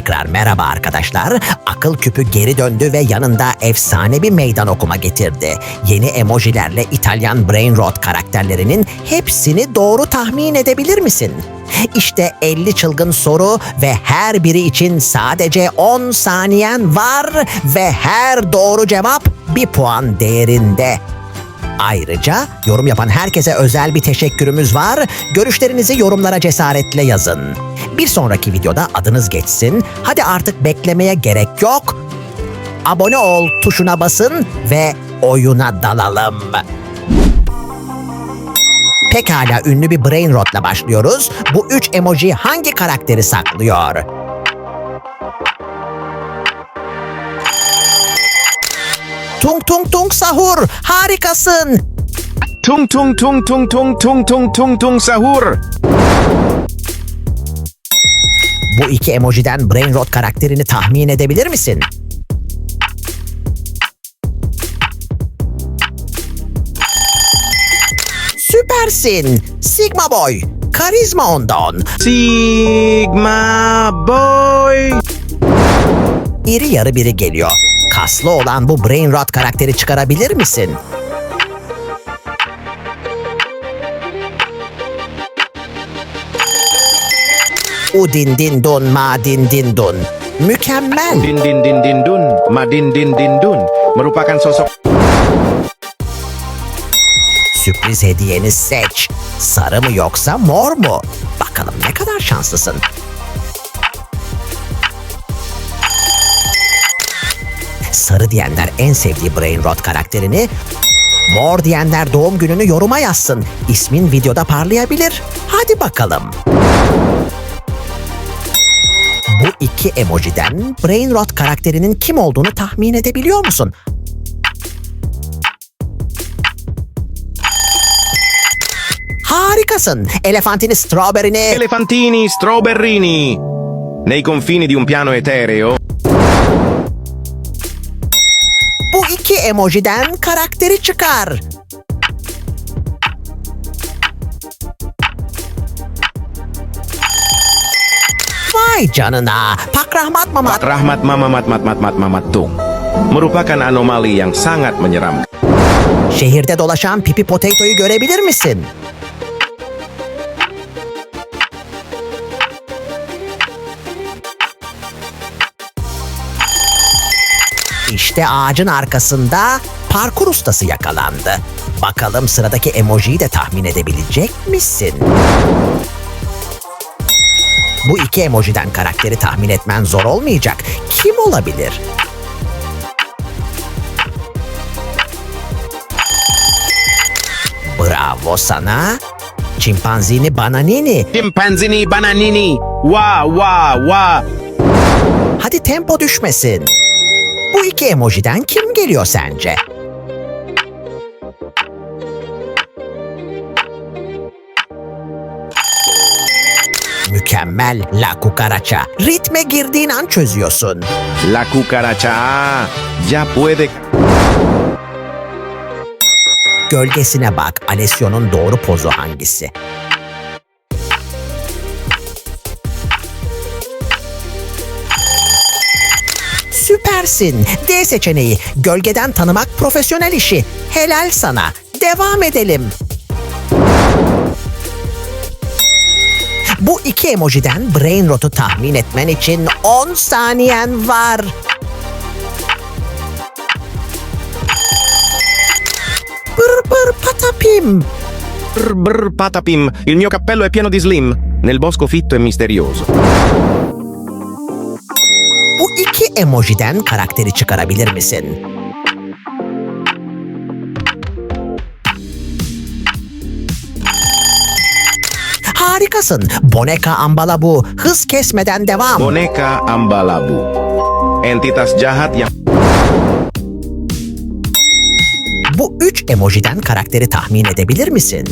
Tekrar merhaba arkadaşlar. Akıl küpü geri döndü ve yanında efsane bir meydan okuma getirdi. Yeni emojilerle İtalyan Brain Rot karakterlerinin hepsini doğru tahmin edebilir misin? İşte 50 çılgın soru ve her biri için sadece 10 saniyen var ve her doğru cevap bir puan değerinde. Ayrıca yorum yapan herkese özel bir teşekkürümüz var. Görüşlerinizi yorumlara cesaretle yazın. Bir sonraki videoda adınız geçsin. Hadi artık beklemeye gerek yok. Abone ol tuşuna basın ve oyuna dalalım. Pekala ünlü bir brain rotla başlıyoruz. Bu üç emoji hangi karakteri saklıyor? Tung tung tung sahur harikasın. Tung tung tung tung tung tung tung tung tung sahur. Bu iki emojiden Brain Rot karakterini tahmin edebilir misin? Süpersin. Sigma Boy. Karizma ondan. Sigma boy. İri yarı biri geliyor. Kaslı olan bu Brain Rot karakteri çıkarabilir misin? Udin din dun ma din din dun. Mükemmel. Din din din din dun, madin din din dun merupakan sosok Sürpriz hediyeni seç. Sarı mı yoksa mor mu? Bakalım ne kadar şanslısın. Sarı diyenler en sevdiği Brain Rot karakterini, mor diyenler doğum gününü yoruma yazsın. İsmin videoda parlayabilir. Hadi bakalım. Bu iki emojiden Brain Rot karakterinin kim olduğunu tahmin edebiliyor musun? Harikasın. Elefantini, strawberry'ni... elefantini strawberrini. Nei confini di un piano etereo, emojiden karakteri çıkar. Vay canına. Mamat. rahmat mama mat mat mat mat mamat tung. Merupakan anomali yang sangat menyeramkan. Şehirde dolaşan Pipi Potato'yu görebilir misin? İşte ağacın arkasında parkur ustası yakalandı. Bakalım sıradaki emojiyi de tahmin edebilecek misin? Bu iki emojiden karakteri tahmin etmen zor olmayacak. Kim olabilir? Bravo sana. Çimpanzini bananini. Chimpanzini bananini. Wa wa wa. Hadi tempo düşmesin. İki emojiden kim geliyor sence? Mükemmel La Cucaracha. Ritme girdiğin an çözüyorsun. La cucaracha ya puede Gölgesine bak. Alessio'nun doğru pozu hangisi? Süpersin. D seçeneği. Gölgeden tanımak profesyonel işi. Helal sana. Devam edelim. Bu iki emojiden brain rot'u tahmin etmen için 10 saniyen var. Bır bır patapim. Brr, brr, patapim, il mio cappello è pieno di slim. Nel bosco fitto e misterioso. Bu emojiden karakteri çıkarabilir misin? Harikasın. Boneka ambalabu. Hız kesmeden devam. Boneka Ambalabu. Entitas jahat yang Bu üç emojiden karakteri tahmin edebilir misin?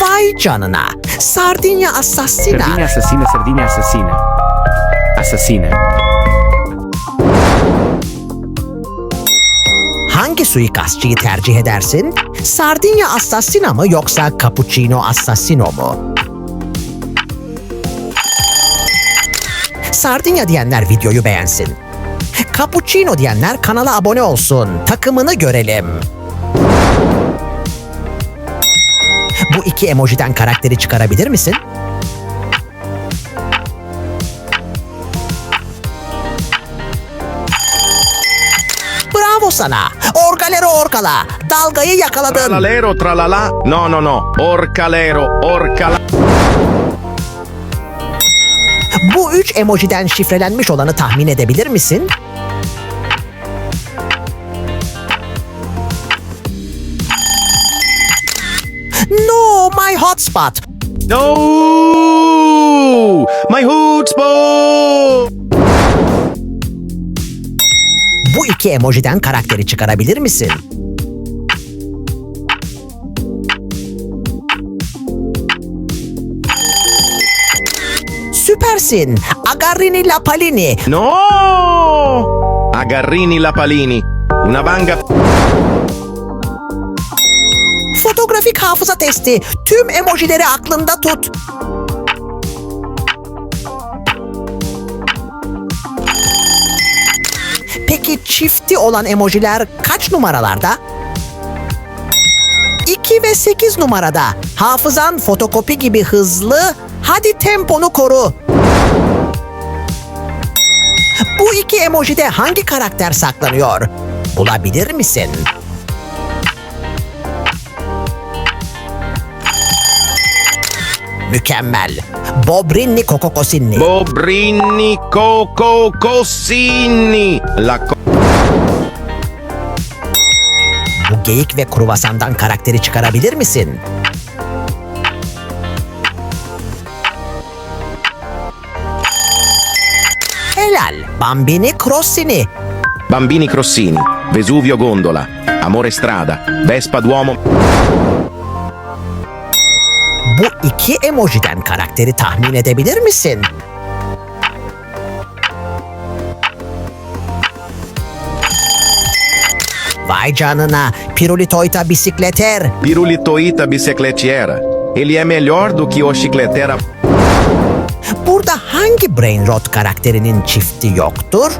Vay canına. Sardinya assassina. Sardina assassina, sardina assassina. Assassina. hangi suikastçıyı tercih edersin? Sardinya Assassina mı yoksa Cappuccino Assassino mu? Sardinya diyenler videoyu beğensin. Cappuccino diyenler kanala abone olsun. Takımını görelim. Bu iki emojiden karakteri çıkarabilir misin? Bravo sana. Orgalero orkala. Dalgayı yakaladın. Tralalero, tralala. No, no, no. Orcalero, orcala. Bu üç emojiden şifrelenmiş olanı tahmin edebilir misin? Hotspot. No! My hotspot! Bu iki emojiden karakteri çıkarabilir misin? Süpersin. Agarrini Lapalini. No! Agarrini la palini. Una vanga. Fotoğrafik hafıza testi. Tüm emojileri aklında tut. Peki çifti olan emojiler kaç numaralarda? 2 ve 8 numarada. Hafızan fotokopi gibi hızlı. Hadi temponu koru. Bu iki emojide hangi karakter saklanıyor? Bulabilir misin? Mükemmel. Bobrinni Kokokosinni. Bobrini coco cosini. La co- Bu geyik ve kruvasandan karakteri çıkarabilir misin? Helal. Bambini Crossini. Bambini Crossini. Vesuvio Gondola. Amore Strada. Vespa Duomo. İki emojiden karakteri tahmin edebilir misin? Vay canına. Pirulitoita bisikleter. Pirulitoita bicicletiera. Ele é melhor do que o chicletera. Burada hangi Brain Rot karakterinin çifti yoktur?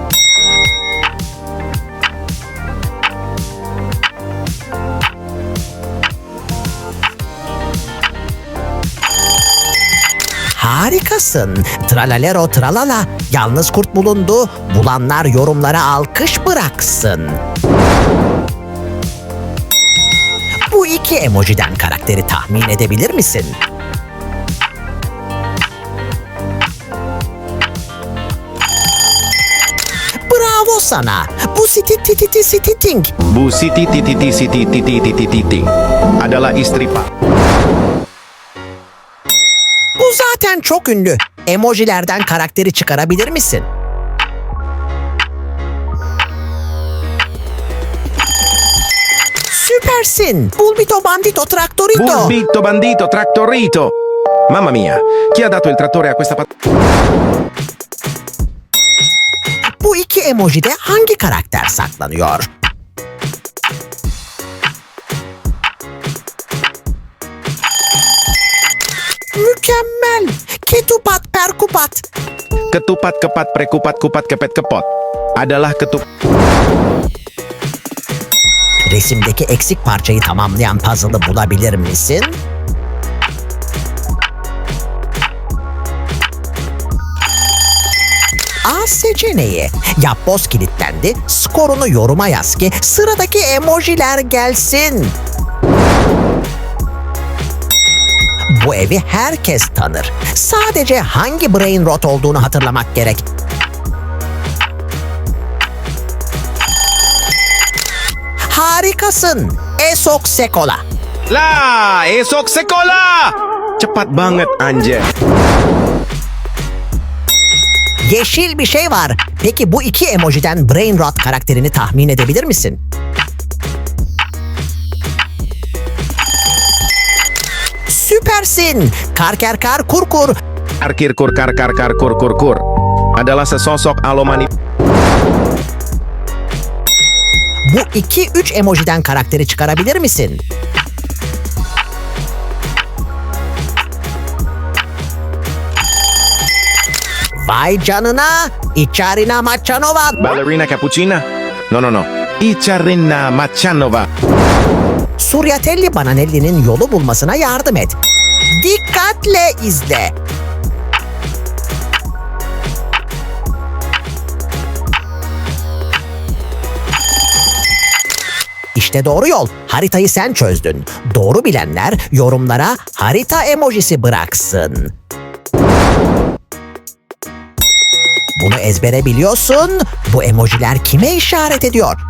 Harikasın. Tralalero tralala. Yalnız kurt bulundu. Bulanlar yorumlara alkış bıraksın. Bu iki emojiden karakteri tahmin edebilir misin? Bravo sana. Bu siti tititi sititing. Bu siti titi titi siti titi titi titi. Adalah istri pa. Zaten çok ünlü. Emojilerden karakteri çıkarabilir misin? Süpersin. Bulbito Bandito Traktorito. Bulbito bandito trattorito. Mamma mia, chi ha dato il trattore a questa pat... Bu iki emojide hangi karakter saklanıyor? Ketupat perkupat. Ketupat kepat prekupat kupat kepet kepot. Adalah ketup... Resimdeki eksik parçayı tamamlayan puzzle'ı bulabilir misin? A seçeneği. Yapboz kilitlendi. Skorunu yoruma yaz ki sıradaki emojiler gelsin. Bu evi herkes tanır. Sadece hangi brain rot olduğunu hatırlamak gerek. Harikasın. Esok Sekola. La! Esok sekolah! Cepat banget anjir. Yeşil bir şey var. Peki bu iki emojiden Brain Rot karakterini tahmin edebilir misin? Süpersin. Karkerkar kurkur. Arkir kur kar kar kar kur kur kur. Adalah sesosok alomani... Bu iki üç emojiden karakteri çıkarabilir misin? Vay canına! İçarina Maçanova! Ballerina cappuccina? No, no, no. Icciarina Machanova. Suryatelli Bananelli'nin yolu bulmasına yardım et. Dikkatle izle. İşte doğru yol. Haritayı sen çözdün. Doğru bilenler yorumlara harita emojisi bıraksın. Bunu ezbere biliyorsun. Bu emojiler kime işaret ediyor?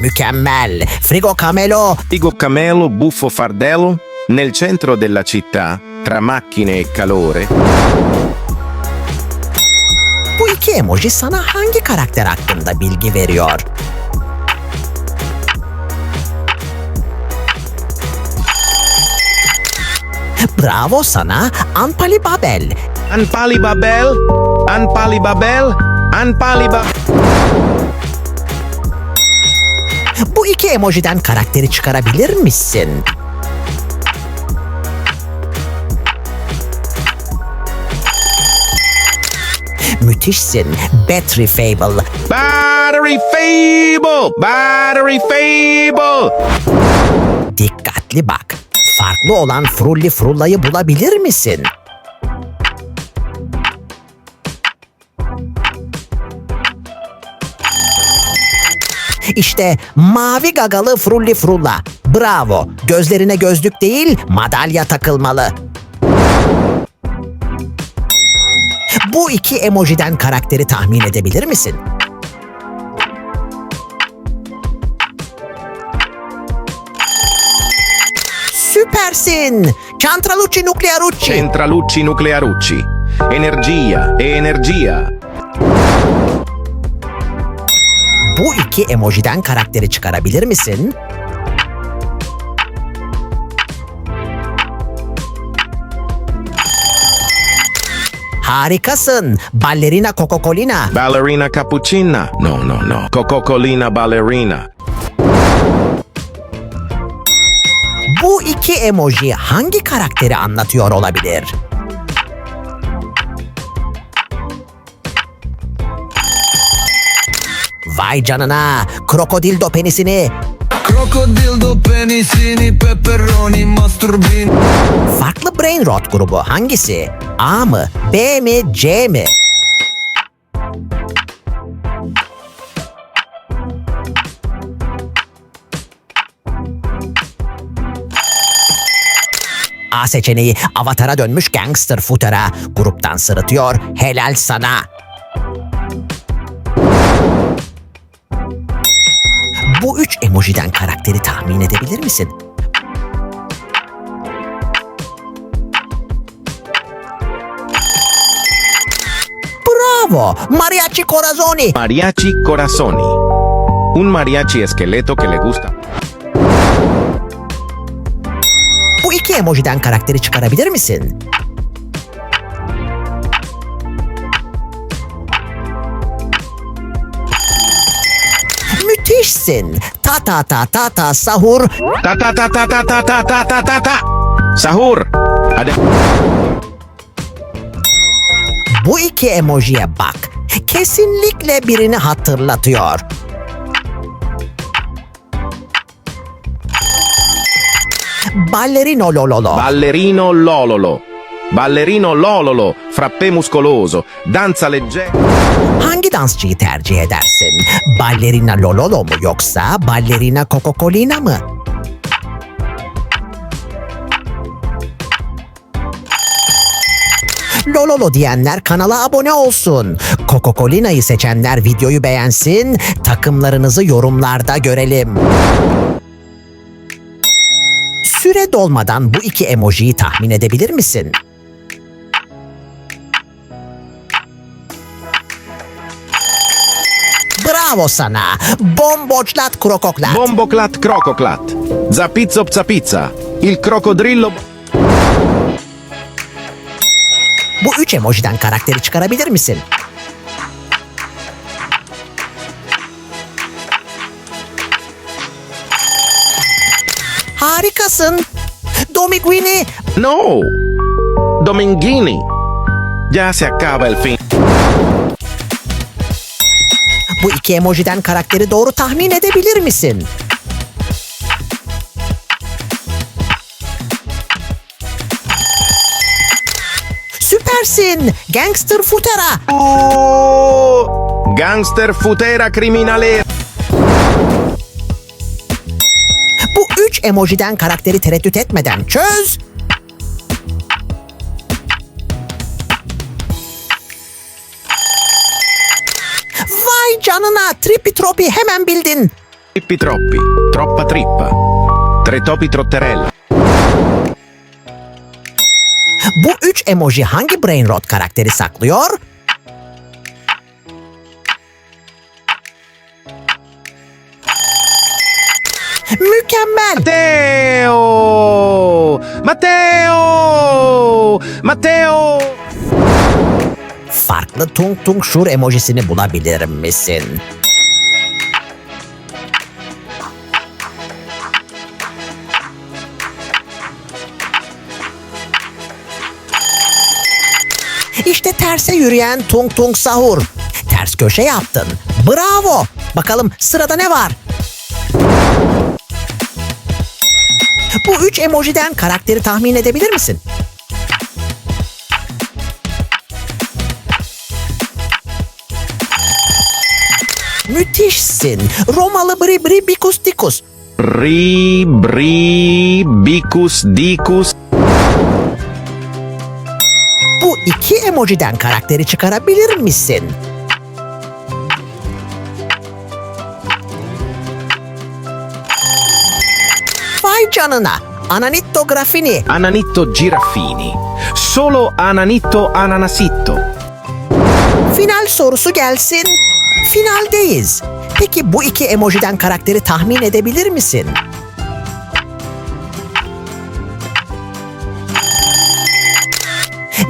Mükemmel. Frigo Camelo Figo camelo, buffo fardello, nel centro della città, tra macchine e calore. Bu iki emoji sana hangi karakter hakkında bilgi veriyor? Bravo sana Anpali Babel. Anpali Babel, Anpali Babel, Anpali Babel. İki emojiden karakteri çıkarabilir misin? Müthişsin. Battery Fable. Battery Fable, Battery Fable. Dikkatli bak. Farklı olan Frulli Frulla'yı bulabilir misin? İşte mavi gagalı Frulli Frulla. Bravo. Gözlerine gözlük değil, madalya takılmalı. Bu iki emojiden karakteri tahmin edebilir misin? Süpersin. Chantralucci Nuclearucci. Centralucci nuclearucci. Energia e energia. Bu iki emojiden karakteri çıkarabilir misin? Harikasın. Ballerina Coca-Colina. Ballerina cappuccina. No, no, no. Coca-Colina ballerina. Bu iki emoji hangi karakteri anlatıyor olabilir? Vay canına. Krokodildo penisini. Crocodildo, penisini, pepperoni, masturbini Farklı brain rot grubu hangisi? A mı? B mi? C mi? A seçeneği avatara dönmüş gangster futara gruptan sırıtıyor. Helal sana. Emojiden karakteri tahmin edebilir misin? Bravo! Mariachi Corazoni! Mariachi corazoni. Un mariachi esqueleto que le gusta. Bu iki emojiden karakteri çıkarabilir misin? Müthişsin. Ta ta ta ta ta sahur. Ta ta ta ta ta ta ta ta ta ta ta. Sahur. Ade- Bu iki emojiye bak. Kesinlikle birini hatırlatıyor. Ballerino Lololo. Ballerino lololo. Ballerino lololo. Frappè muscoloso. Danza leggera. Hangi dansçıyı tercih edersin? Ballerina Lololo mu yoksa ballerina Coca-Colina mı? Lololo diyenler kanala abone olsun. Coca-Colina'yı seçenler videoyu beğensin. Takımlarınızı yorumlarda görelim. Süre dolmadan bu iki emojiyi tahmin edebilir misin? Bravo sana. Bomboçlat krokoklat. Bomboclat crococlat. Zapizzo pizza. Il crocodrillo. Bu üç emojiden karakteri çıkarabilir misin? Harikasın. Domiguini, No! Dominghini! Ya se acaba el fin. Bu iki emojiden karakteri doğru tahmin edebilir misin? Süpersin. Gangster Futera. Gangster futera criminale. Bu üç emojiden karakteri tereddüt etmeden çöz. Canına Trippi Troppi hemen bildin. Trippi troppi. Troppa trippa. Tre topi trotterella. Bu üç emoji hangi brain rot karakteri saklıyor? Mükemmel. Matteo! Matteo! Matteo! Farklı tung tung şur emojisini bulabilir misin? İşte terse yürüyen tung tung sahur. Ters köşe yaptın. Bravo. Bakalım sırada ne var? Bu üç emojiden karakteri tahmin edebilir misin? Müthişsin. Romalı bri bri bikus dikus. Ri, bri, bicus, dicus. Bu iki emojiden karakteri çıkarabilir misin? Vay canına. Ananitto Graffini. Ananitto giraffini. Solo ananitto ananasitto. Final sorusu gelsin. Finaldeyiz. Peki bu iki emojiden karakteri tahmin edebilir misin?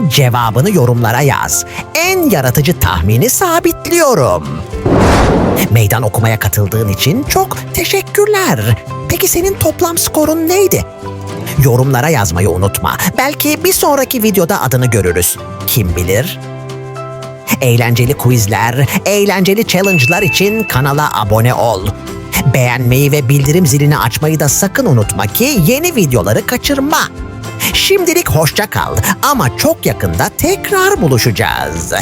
Cevabını yorumlara yaz. En yaratıcı tahmini sabitliyorum. Meydan okumaya katıldığın için çok teşekkürler. Peki senin toplam skorun neydi? Yorumlara yazmayı unutma. Belki bir sonraki videoda adını görürüz. Kim bilir? Eğlenceli quizler, eğlenceli challenge'lar için kanala abone ol. Beğenmeyi ve bildirim zilini açmayı da sakın unutma ki yeni videoları kaçırma. Şimdilik hoşça kal ama çok yakında tekrar buluşacağız.